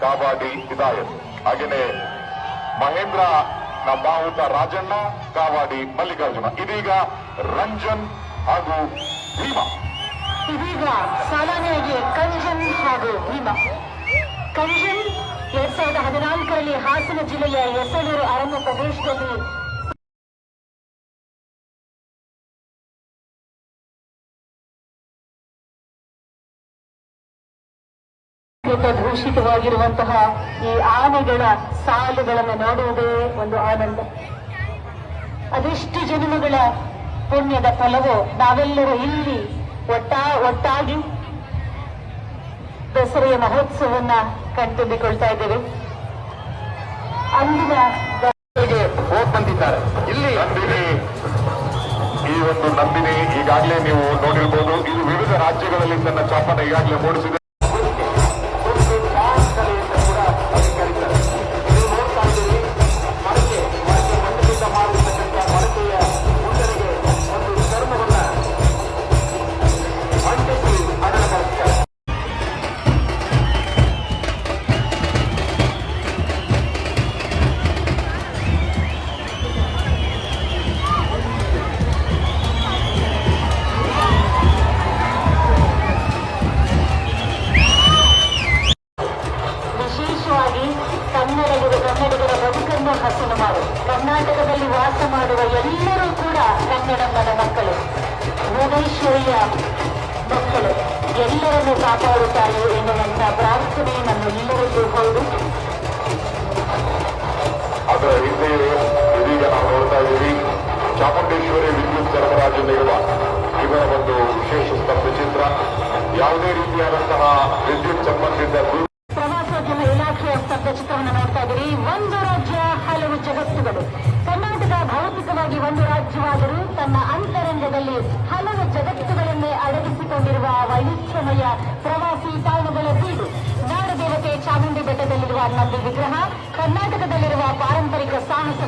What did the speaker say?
ಕಾವಾಡಿ ಹಿದಾಯತ್. ಹಾಗೇನೆ ಮಹೇಂದ್ರ ನ ರಾಜಣ್ಣ ಕಾವಾಡಿ ಮಲ್ಲಿಕಾರ್ಜುನ. ಇದೀಗ ರಂಜನ್ ಹಾಗೂ ಭೀಮಾ. ಇದೀಗ ಸಾಲಾನೆಯಾಗಿ ಕಂಜನ್ ಹಾಗೂ ಭೀಮಾ. ಕಂಜನ್ ಎರಡ್ ಸಾವಿರದ ಹದಿನಾಲ್ಕರಲ್ಲಿ ಹಾಸನ ಜಿಲ್ಲೆಯ ಎಸಳೂರು ಅರಣ್ಯ ಪ್ರದೇಶದಲ್ಲಿ ಭೂಷಿತವಾಗಿರುವಂತಹ ಈ ಆನೆಗಳ ಸಾಲುಗಳನ್ನು ನೋಡುವುದೇ ಒಂದು ಆನಂದ. ಅದೆಷ್ಟು ಜನ್ಮಗಳ ಪುಣ್ಯದ ಫಲವೋ ನಾವೆಲ್ಲರೂ ಇಲ್ಲಿ ಒಟ್ಟಾ, ಒಟ್ಟಾಗಿ ದಸರೆಯ ಮಹೋತ್ಸವವನ್ನ ಕಣ್ತುಂಬಿಕೊಳ್ತಾ ಇದ್ದೇವೆ. ಅಂದಿನ ಇಲ್ಲಿ ಈ ಒಂದು ನಂಬಿನಿ ಈಗಾಗಲೇ ನೀವು ನೋಡಿರ್ಬೋದು. ಇದು ವಿವಿಧ ರಾಜ್ಯಗಳಲ್ಲಿ ತನ್ನ ಚಾಪನ ಈಗಾಗಲೇ ಮೂಡಿಸಿದೆ. ಹಸನು ಮಾಡು ಕರ್ನಾಟಕದಲ್ಲಿ ವಾಸ ಮಾಡುವ ಎಲ್ಲರೂ ಕೂಡ ಕನ್ನಡಮ್ಮನ ಮಕ್ಕಳು. ಭುವನೇಶ್ವರಿಯ ಮಕ್ಕಳು. ಎಲ್ಲರನ್ನು ಕಾಪಾಡುತ್ತಾರೆ ಎನ್ನುವಂತ ಪ್ರಾರ್ಥನೆ ನಮ್ಮೆಲ್ಲರಿಗೂ ಹೌದು. ಅದರ ಹಿಂದೆಯೇ ಇದೀಗ ನಾವು ನೋಡ್ತಾ ಇದ್ದೀವಿ ಚಾಮುಂಡೇಶ್ವರಿ ವಿದ್ಯುತ್ ಸರಬರಾಜು ನಿಗಮ ಇವರ ಒಂದು ವಿಶೇಷ ಸ್ತಬ್ಧಚಿತ್ರ ಯಾವುದೇ ರೀತಿಯಾದಂತಹ ವಿದ್ಯುತ್ ಸಂಬಂಧಿತ ಪ್ರವಾಸೋದ್ಯಮ ಇಲಾಖೆಯ ಸ್ತಬ್ಧಚಿತ್ರವನ್ನು ನೋಡ್ತಾ ಇದ್ದೀರಿ. ಒಂದು ಜಗತ್ತುಗಳು ಕರ್ನಾಟಕ ಭೌತಿಕವಾಗಿ ಒಂದು ರಾಜ್ಯವಾದರೂ ತನ್ನ ಅಂತರಂಗದಲ್ಲಿ ಹಲವು ಜಗತ್ತುಗಳನ್ನೇ ಅಡಗಿಸಿಕೊಂಡಿರುವ ವೈವಿಧ್ಯಮಯ ಪ್ರವಾಸಿ ತಾಣಗಳ ಬೀಡು. ನಾಡದೇವತೆ ಚಾಮುಂಡಿ ಬೆಟ್ಟದಲ್ಲಿರುವ ನಂದಿ ವಿಗ್ರಹ, ಕರ್ನಾಟಕದಲ್ಲಿರುವ ಪಾರಂಪರಿಕ ಸಾಹಸ